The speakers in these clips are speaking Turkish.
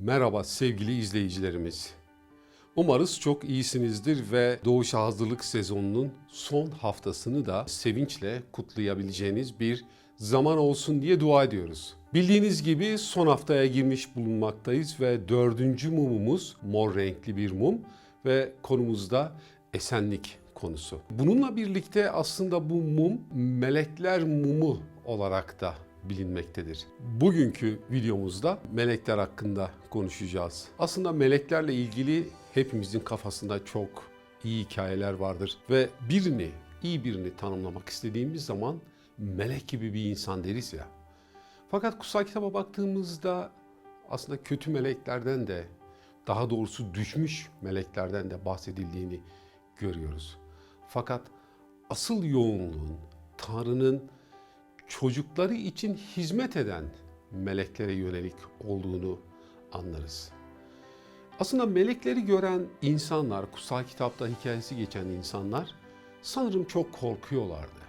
Merhaba sevgili izleyicilerimiz. Umarız çok iyisinizdir ve doğuşa hazırlık sezonunun son haftasını da sevinçle kutlayabileceğiniz bir zaman olsun diye dua ediyoruz. Bildiğiniz gibi son haftaya girmiş bulunmaktayız ve dördüncü mumumuz mor renkli bir mum ve konumuzda esenlik konusu. Bununla birlikte aslında bu mum melekler mumu olarak da bilinmektedir. Bugünkü videomuzda melekler hakkında konuşacağız. Aslında meleklerle ilgili hepimizin kafasında çok iyi hikayeler vardır ve birini, iyi birini tanımlamak istediğimiz zaman melek gibi bir insan deriz ya. Fakat kutsal kitaba baktığımızda aslında kötü meleklerden de daha doğrusu düşmüş meleklerden de bahsedildiğini görüyoruz. Fakat asıl yoğunluğun Tanrı'nın çocukları için hizmet eden meleklere yönelik olduğunu anlarız. Aslında melekleri gören insanlar, kutsal kitapta hikayesi geçen insanlar sanırım çok korkuyorlardı.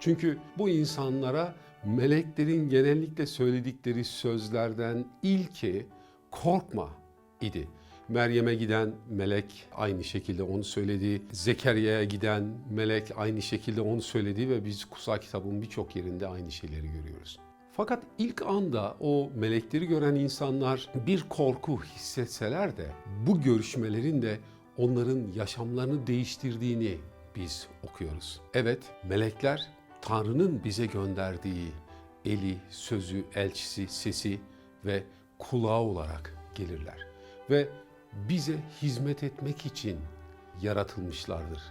Çünkü bu insanlara meleklerin genellikle söyledikleri sözlerden ilki korkma idi. Meryem'e giden melek aynı şekilde onu söyledi. Zekeriya'ya giden melek aynı şekilde onu söyledi ve biz kutsal kitabın birçok yerinde aynı şeyleri görüyoruz. Fakat ilk anda o melekleri gören insanlar bir korku hissetseler de bu görüşmelerin de onların yaşamlarını değiştirdiğini biz okuyoruz. Evet, melekler Tanrı'nın bize gönderdiği eli, sözü, elçisi, sesi ve kulağı olarak gelirler. Ve bize hizmet etmek için yaratılmışlardır.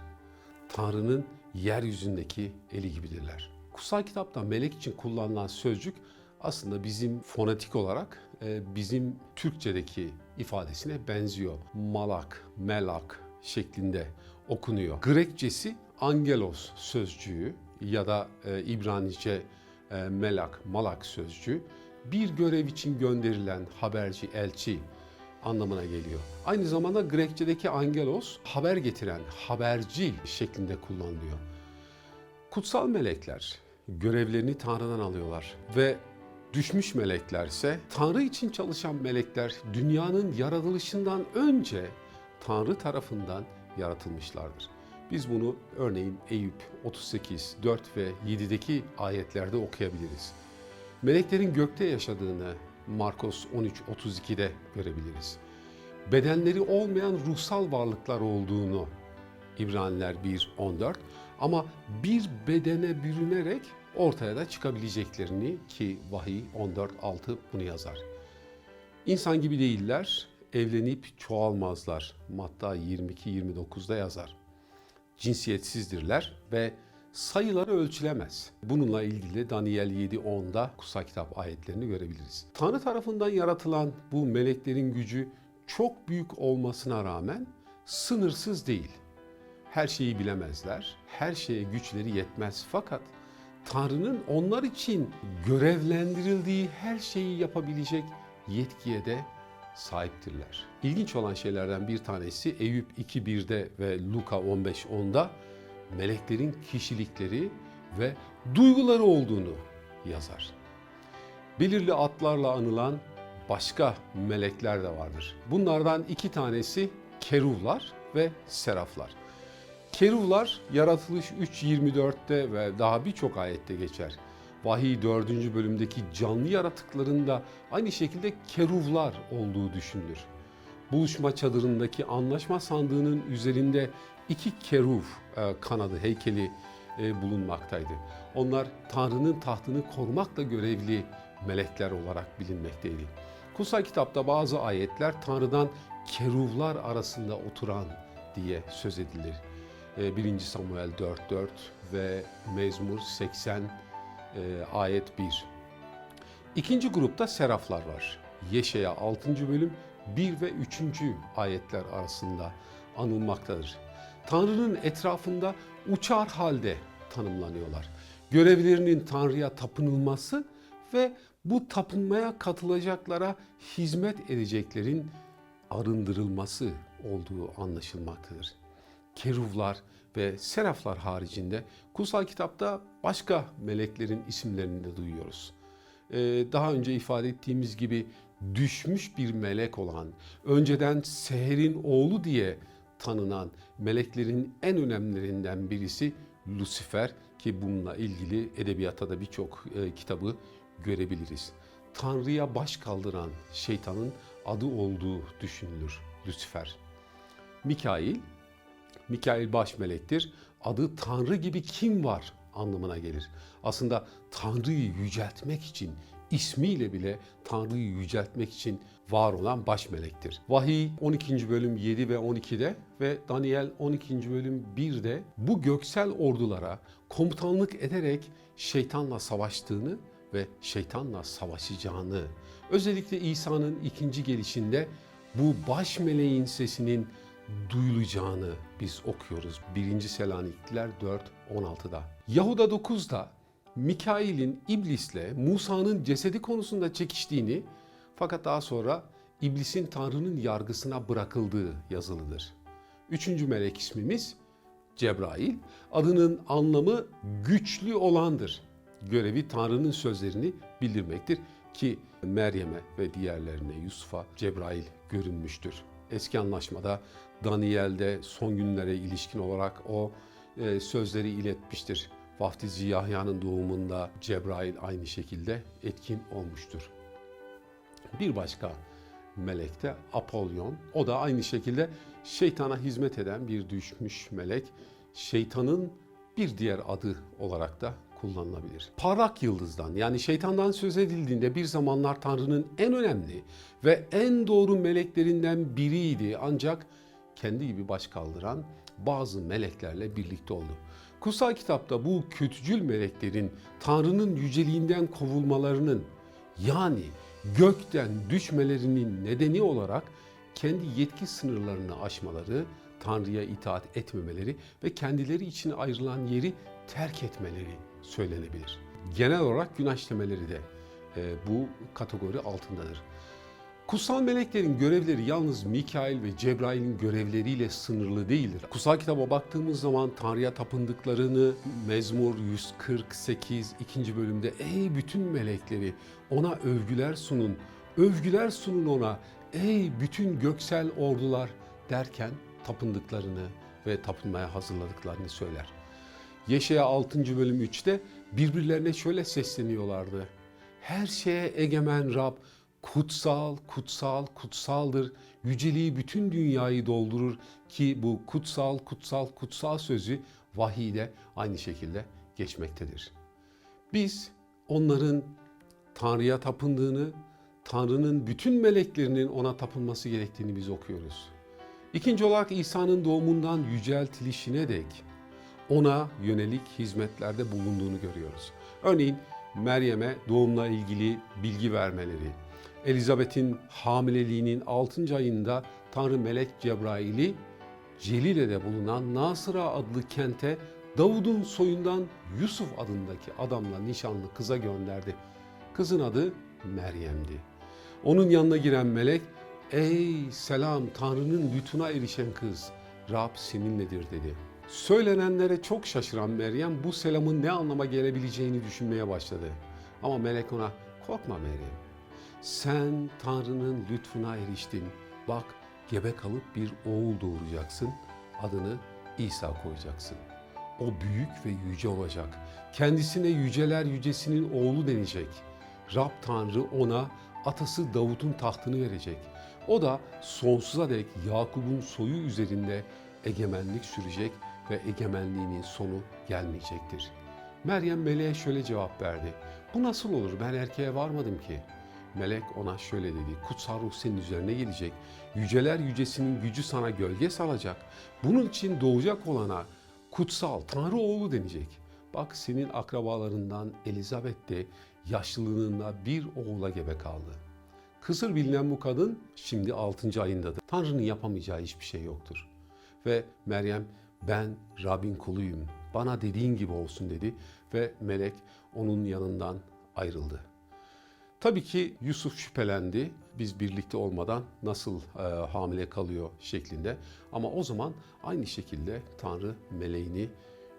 Tanrı'nın yeryüzündeki eli gibidirler. Kutsal kitapta melek için kullanılan sözcük aslında bizim fonetik olarak e, bizim Türkçedeki ifadesine benziyor. Malak, melak şeklinde okunuyor. Grekçesi angelos sözcüğü ya da e, İbranice e, melak, malak sözcüğü bir görev için gönderilen haberci, elçi anlamına geliyor. Aynı zamanda Grekçedeki angelos haber getiren, haberci şeklinde kullanılıyor. Kutsal melekler görevlerini Tanrı'dan alıyorlar ve düşmüş melekler ise Tanrı için çalışan melekler dünyanın yaratılışından önce Tanrı tarafından yaratılmışlardır. Biz bunu örneğin Eyüp 38, 4 ve 7'deki ayetlerde okuyabiliriz. Meleklerin gökte yaşadığını Markos 13-32'de görebiliriz. Bedenleri olmayan ruhsal varlıklar olduğunu İbraniler 1-14 ama bir bedene bürünerek ortaya da çıkabileceklerini ki vahiy 14-6 bunu yazar. İnsan gibi değiller, evlenip çoğalmazlar. Matta 22-29'da yazar. Cinsiyetsizdirler ve sayıları ölçülemez. Bununla ilgili Daniel 7.10'da kutsal kitap ayetlerini görebiliriz. Tanrı tarafından yaratılan bu meleklerin gücü çok büyük olmasına rağmen sınırsız değil. Her şeyi bilemezler, her şeye güçleri yetmez fakat Tanrı'nın onlar için görevlendirildiği her şeyi yapabilecek yetkiye de sahiptirler. İlginç olan şeylerden bir tanesi Eyüp 2.1'de ve Luka 15.10'da meleklerin kişilikleri ve duyguları olduğunu yazar. Belirli adlarla anılan başka melekler de vardır. Bunlardan iki tanesi keruvlar ve seraflar. Keruvlar yaratılış 3.24'te ve daha birçok ayette geçer. Vahiy 4. bölümdeki canlı yaratıklarında aynı şekilde keruvlar olduğu düşünülür. Buluşma çadırındaki anlaşma sandığının üzerinde iki keruv e, kanadı heykeli e, bulunmaktaydı. Onlar Tanrı'nın tahtını korumakla görevli melekler olarak bilinmekteydi. Kutsal kitapta bazı ayetler Tanrı'dan keruvlar arasında oturan diye söz edilir. 1. Samuel 4.4 ve Mezmur 80 ayet 1. İkinci grupta seraflar var. Yeşaya 6. bölüm 1 ve 3. ayetler arasında anılmaktadır. Tanrı'nın etrafında uçar halde tanımlanıyorlar. Görevlerinin Tanrı'ya tapınılması ve bu tapınmaya katılacaklara hizmet edeceklerin arındırılması olduğu anlaşılmaktadır. Keruvlar ve seraflar haricinde kutsal kitapta başka meleklerin isimlerini de duyuyoruz. Ee, daha önce ifade ettiğimiz gibi düşmüş bir melek olan, önceden Seher'in oğlu diye tanınan meleklerin en önemlilerinden birisi Lucifer ki bununla ilgili edebiyatta da birçok e, kitabı görebiliriz. Tanrı'ya baş kaldıran şeytanın adı olduğu düşünülür Lucifer. Mikail, Mikail baş melektir. Adı Tanrı gibi kim var anlamına gelir. Aslında Tanrı'yı yüceltmek için ismiyle bile Tanrı'yı yüceltmek için var olan baş melektir. Vahiy 12. bölüm 7 ve 12'de ve Daniel 12. bölüm 1'de bu göksel ordulara komutanlık ederek şeytanla savaştığını ve şeytanla savaşacağını, özellikle İsa'nın ikinci gelişinde bu baş meleğin sesinin duyulacağını biz okuyoruz. 1. Selanikliler 4.16'da. Yahuda 9'da Mikail'in iblisle Musa'nın cesedi konusunda çekiştiğini fakat daha sonra iblisin Tanrı'nın yargısına bırakıldığı yazılıdır. Üçüncü melek ismimiz Cebrail. Adının anlamı güçlü olandır. Görevi Tanrı'nın sözlerini bildirmektir ki Meryem'e ve diğerlerine Yusuf'a Cebrail görünmüştür. Eski anlaşmada Daniel'de son günlere ilişkin olarak o e, sözleri iletmiştir. Vaftizi Yahya'nın doğumunda Cebrail aynı şekilde etkin olmuştur. Bir başka melek de Apollyon. O da aynı şekilde şeytana hizmet eden bir düşmüş melek. Şeytanın bir diğer adı olarak da kullanılabilir. Parlak yıldızdan yani şeytandan söz edildiğinde bir zamanlar Tanrı'nın en önemli ve en doğru meleklerinden biriydi ancak kendi gibi baş kaldıran bazı meleklerle birlikte oldu. Kutsal kitapta bu kötücül meleklerin Tanrı'nın yüceliğinden kovulmalarının yani gökten düşmelerinin nedeni olarak kendi yetki sınırlarını aşmaları, Tanrı'ya itaat etmemeleri ve kendileri için ayrılan yeri terk etmeleri söylenebilir. Genel olarak günah işlemeleri de e, bu kategori altındadır. Kutsal meleklerin görevleri yalnız Mikail ve Cebrail'in görevleriyle sınırlı değildir. Kutsal kitaba baktığımız zaman Tanrı'ya tapındıklarını Mezmur 148 ikinci bölümde ey bütün melekleri ona övgüler sunun, övgüler sunun ona ey bütün göksel ordular derken tapındıklarını ve tapınmaya hazırladıklarını söyler. Yeşaya 6. bölüm 3'te birbirlerine şöyle sesleniyorlardı. Her şeye egemen Rab kutsal, kutsal, kutsaldır. Yüceliği bütün dünyayı doldurur ki bu kutsal, kutsal, kutsal sözü vahiyde aynı şekilde geçmektedir. Biz onların Tanrı'ya tapındığını, Tanrı'nın bütün meleklerinin ona tapınması gerektiğini biz okuyoruz. İkinci olarak İsa'nın doğumundan yüceltilişine dek ona yönelik hizmetlerde bulunduğunu görüyoruz. Örneğin Meryem'e doğumla ilgili bilgi vermeleri, Elizabeth'in hamileliğinin 6. ayında Tanrı Melek Cebrail'i Celile'de bulunan Nasıra adlı kente Davud'un soyundan Yusuf adındaki adamla nişanlı kıza gönderdi. Kızın adı Meryem'di. Onun yanına giren melek, ''Ey selam Tanrı'nın lütfuna erişen kız, Rab seninledir.'' dedi. Söylenenlere çok şaşıran Meryem bu selamın ne anlama gelebileceğini düşünmeye başladı. Ama melek ona, ''Korkma Meryem, sen Tanrı'nın lütfuna eriştin. Bak gebe kalıp bir oğul doğuracaksın. Adını İsa koyacaksın. O büyük ve yüce olacak. Kendisine yüceler yücesinin oğlu denecek. Rab Tanrı ona atası Davut'un tahtını verecek. O da sonsuza dek Yakup'un soyu üzerinde egemenlik sürecek ve egemenliğinin sonu gelmeyecektir. Meryem meleğe şöyle cevap verdi. Bu nasıl olur ben erkeğe varmadım ki.'' Melek ona şöyle dedi. Kutsal ruh senin üzerine gelecek. Yüceler yücesinin gücü sana gölge salacak. Bunun için doğacak olana kutsal Tanrı oğlu denecek. Bak senin akrabalarından Elizabeth de yaşlılığında bir oğula gebe kaldı. Kısır bilinen bu kadın şimdi 6. ayındadır. Tanrı'nın yapamayacağı hiçbir şey yoktur. Ve Meryem ben Rabbin kuluyum. Bana dediğin gibi olsun dedi ve melek onun yanından ayrıldı. Tabii ki Yusuf şüphelendi. Biz birlikte olmadan nasıl e, hamile kalıyor şeklinde. Ama o zaman aynı şekilde Tanrı meleğini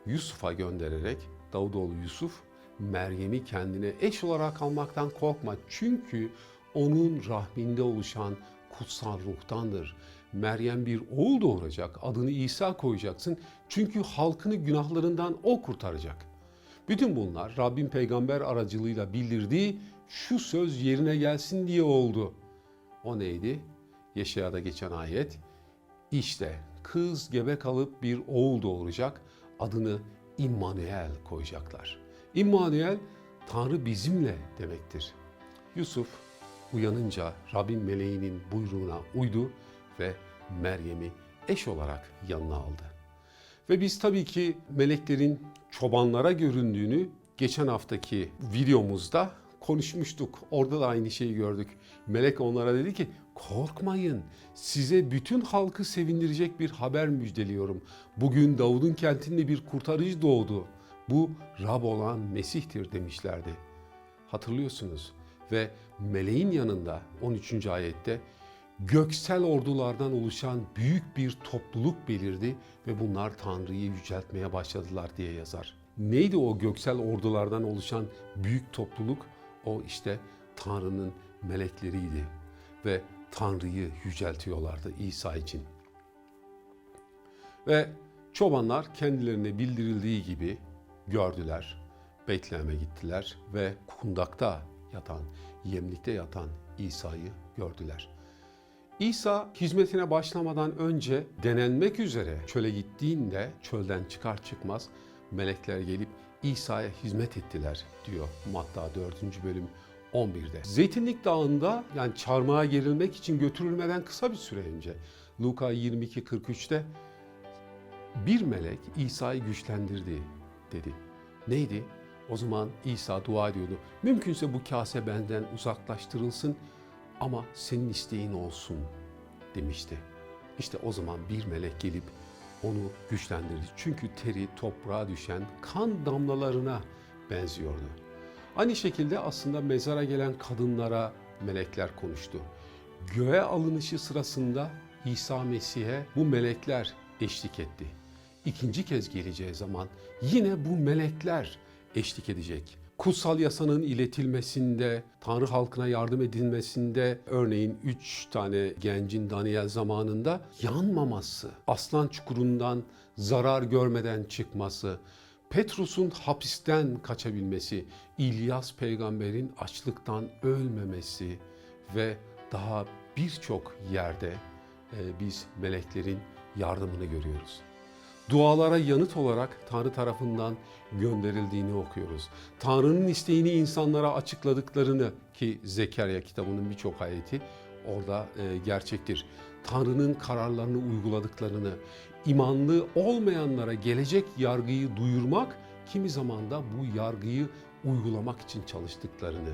Yusuf'a göndererek Davudoğlu Yusuf Meryem'i kendine eş olarak almaktan korkma. Çünkü onun rahminde oluşan kutsal ruhtandır. Meryem bir oğul doğuracak, adını İsa koyacaksın. Çünkü halkını günahlarından o kurtaracak. Bütün bunlar Rabbin peygamber aracılığıyla bildirdiği şu söz yerine gelsin diye oldu. O neydi? Yeşaya'da geçen ayet. İşte kız gebe kalıp bir oğul doğuracak, adını İmmanuel koyacaklar. İmmanuel, Tanrı bizimle demektir. Yusuf uyanınca Rabbin meleğinin buyruğuna uydu ve Meryem'i eş olarak yanına aldı. Ve biz tabii ki meleklerin çobanlara göründüğünü geçen haftaki videomuzda konuşmuştuk. Orada da aynı şeyi gördük. Melek onlara dedi ki korkmayın size bütün halkı sevindirecek bir haber müjdeliyorum. Bugün Davud'un kentinde bir kurtarıcı doğdu. Bu Rab olan Mesih'tir demişlerdi. Hatırlıyorsunuz ve meleğin yanında 13. ayette göksel ordulardan oluşan büyük bir topluluk belirdi ve bunlar Tanrı'yı yüceltmeye başladılar diye yazar. Neydi o göksel ordulardan oluşan büyük topluluk? O işte Tanrı'nın melekleriydi ve Tanrı'yı yüceltiyorlardı İsa için. Ve çobanlar kendilerine bildirildiği gibi gördüler. Betlehem'e gittiler ve kundakta yatan, yemlikte yatan İsa'yı gördüler. İsa hizmetine başlamadan önce denenmek üzere çöle gittiğinde çölden çıkar çıkmaz melekler gelip İsa'ya hizmet ettiler diyor Matta 4. bölüm 11'de. Zeytinlik Dağı'nda yani çarmıha gerilmek için götürülmeden kısa bir süre önce Luka 22.43'te bir melek İsa'yı güçlendirdi dedi. Neydi? O zaman İsa dua ediyordu. Mümkünse bu kase benden uzaklaştırılsın ama senin isteğin olsun demişti. İşte o zaman bir melek gelip onu güçlendirdi. Çünkü teri toprağa düşen kan damlalarına benziyordu. Aynı şekilde aslında mezara gelen kadınlara melekler konuştu. Göğe alınışı sırasında İsa Mesih'e bu melekler eşlik etti. İkinci kez geleceği zaman yine bu melekler eşlik edecek. Kutsal yasanın iletilmesinde, Tanrı halkına yardım edilmesinde, örneğin üç tane gencin Daniel zamanında yanmaması, aslan çukurundan zarar görmeden çıkması, Petrus'un hapisten kaçabilmesi, İlyas peygamberin açlıktan ölmemesi ve daha birçok yerde e, biz meleklerin yardımını görüyoruz dualara yanıt olarak Tanrı tarafından gönderildiğini okuyoruz. Tanrı'nın isteğini insanlara açıkladıklarını ki Zekerya kitabının birçok ayeti orada e, gerçektir. Tanrı'nın kararlarını uyguladıklarını, imanlı olmayanlara gelecek yargıyı duyurmak, kimi zaman da bu yargıyı uygulamak için çalıştıklarını,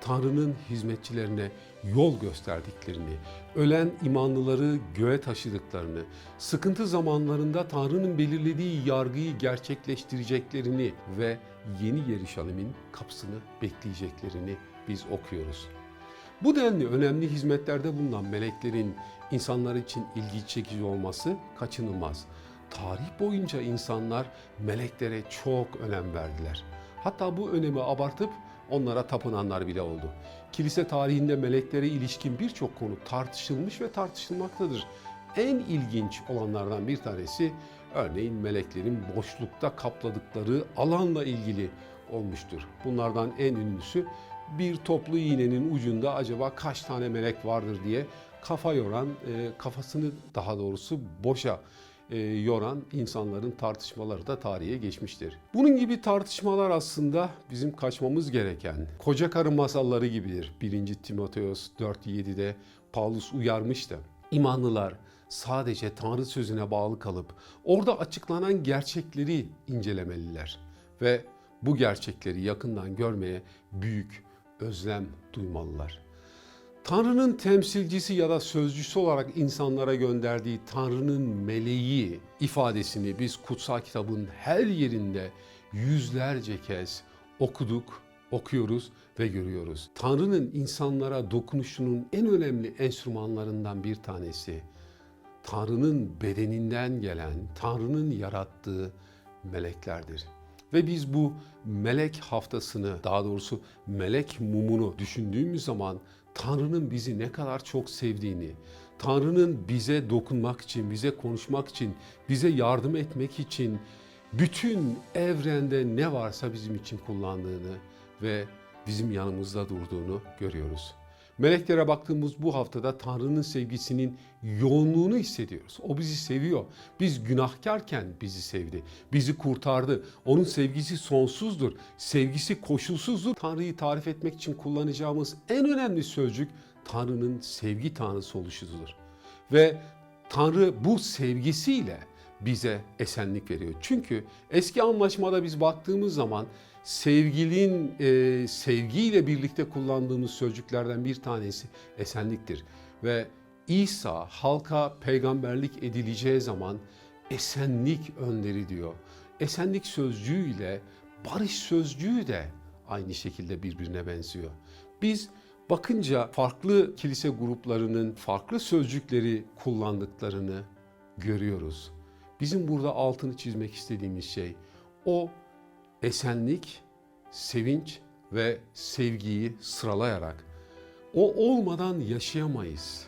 Tanrı'nın hizmetçilerine yol gösterdiklerini, ölen imanlıları göğe taşıdıklarını, sıkıntı zamanlarında Tanrı'nın belirlediği yargıyı gerçekleştireceklerini ve yeni Yeruşalim'in kapısını bekleyeceklerini biz okuyoruz. Bu denli önemli hizmetlerde bulunan meleklerin insanlar için ilgi çekici olması kaçınılmaz. Tarih boyunca insanlar meleklere çok önem verdiler. Hatta bu önemi abartıp onlara tapınanlar bile oldu. Kilise tarihinde meleklere ilişkin birçok konu tartışılmış ve tartışılmaktadır. En ilginç olanlardan bir tanesi örneğin meleklerin boşlukta kapladıkları alanla ilgili olmuştur. Bunlardan en ünlüsü bir toplu iğnenin ucunda acaba kaç tane melek vardır diye kafa yoran, e, kafasını daha doğrusu boşa e, yoran insanların tartışmaları da tarihe geçmiştir. Bunun gibi tartışmalar aslında bizim kaçmamız gereken koca karı masalları gibidir. 1. Timoteos 4.7'de Paulus uyarmıştı. İmanlılar sadece Tanrı sözüne bağlı kalıp orada açıklanan gerçekleri incelemeliler ve bu gerçekleri yakından görmeye büyük özlem duymalılar. Tanrı'nın temsilcisi ya da sözcüsü olarak insanlara gönderdiği Tanrı'nın meleği ifadesini biz kutsal kitabın her yerinde yüzlerce kez okuduk, okuyoruz ve görüyoruz. Tanrı'nın insanlara dokunuşunun en önemli enstrümanlarından bir tanesi Tanrı'nın bedeninden gelen, Tanrı'nın yarattığı meleklerdir. Ve biz bu melek haftasını, daha doğrusu melek mumunu düşündüğümüz zaman Tanrı'nın bizi ne kadar çok sevdiğini, Tanrı'nın bize dokunmak için, bize konuşmak için, bize yardım etmek için bütün evrende ne varsa bizim için kullandığını ve bizim yanımızda durduğunu görüyoruz. Meleklere baktığımız bu haftada Tanrı'nın sevgisinin yoğunluğunu hissediyoruz. O bizi seviyor. Biz günahkarken bizi sevdi. Bizi kurtardı. Onun sevgisi sonsuzdur. Sevgisi koşulsuzdur. Tanrı'yı tarif etmek için kullanacağımız en önemli sözcük Tanrı'nın sevgi tanrısı oluşudur. Ve Tanrı bu sevgisiyle bize esenlik veriyor. Çünkü eski anlaşmada biz baktığımız zaman sevgilin e, sevgiyle birlikte kullandığımız sözcüklerden bir tanesi esenliktir. Ve İsa halka peygamberlik edileceği zaman esenlik önderi diyor. Esenlik sözcüğüyle barış sözcüğü de aynı şekilde birbirine benziyor. Biz bakınca farklı kilise gruplarının farklı sözcükleri kullandıklarını görüyoruz. Bizim burada altını çizmek istediğimiz şey o esenlik, sevinç ve sevgiyi sıralayarak o olmadan yaşayamayız.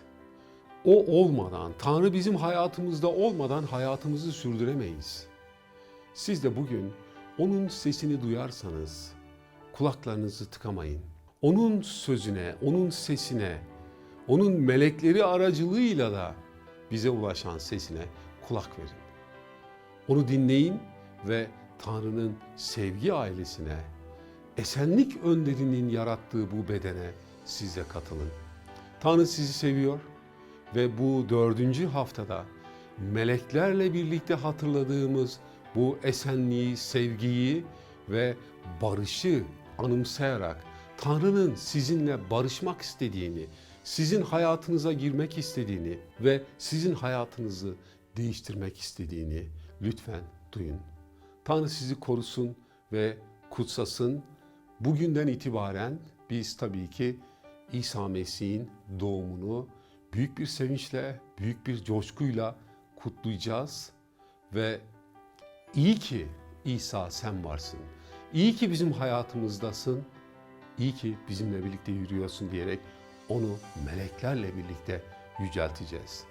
O olmadan, Tanrı bizim hayatımızda olmadan hayatımızı sürdüremeyiz. Siz de bugün onun sesini duyarsanız kulaklarınızı tıkamayın. Onun sözüne, onun sesine, onun melekleri aracılığıyla da bize ulaşan sesine kulak verin. Onu dinleyin ve Tanrı'nın sevgi ailesine, esenlik önderinin yarattığı bu bedene siz de katılın. Tanrı sizi seviyor ve bu dördüncü haftada meleklerle birlikte hatırladığımız bu esenliği, sevgiyi ve barışı anımsayarak Tanrı'nın sizinle barışmak istediğini, sizin hayatınıza girmek istediğini ve sizin hayatınızı değiştirmek istediğini lütfen duyun. Tanrı sizi korusun ve kutsasın. Bugünden itibaren biz tabii ki İsa Mesih'in doğumunu büyük bir sevinçle, büyük bir coşkuyla kutlayacağız ve iyi ki İsa sen varsın. İyi ki bizim hayatımızdasın. İyi ki bizimle birlikte yürüyorsun diyerek onu meleklerle birlikte yücelteceğiz.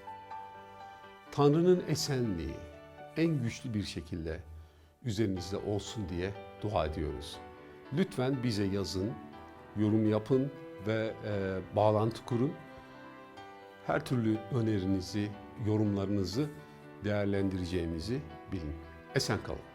Tanrı'nın esenliği en güçlü bir şekilde üzerinizde olsun diye dua ediyoruz. Lütfen bize yazın, yorum yapın ve e, bağlantı kurun. Her türlü önerinizi, yorumlarınızı değerlendireceğimizi bilin. Esen kalın.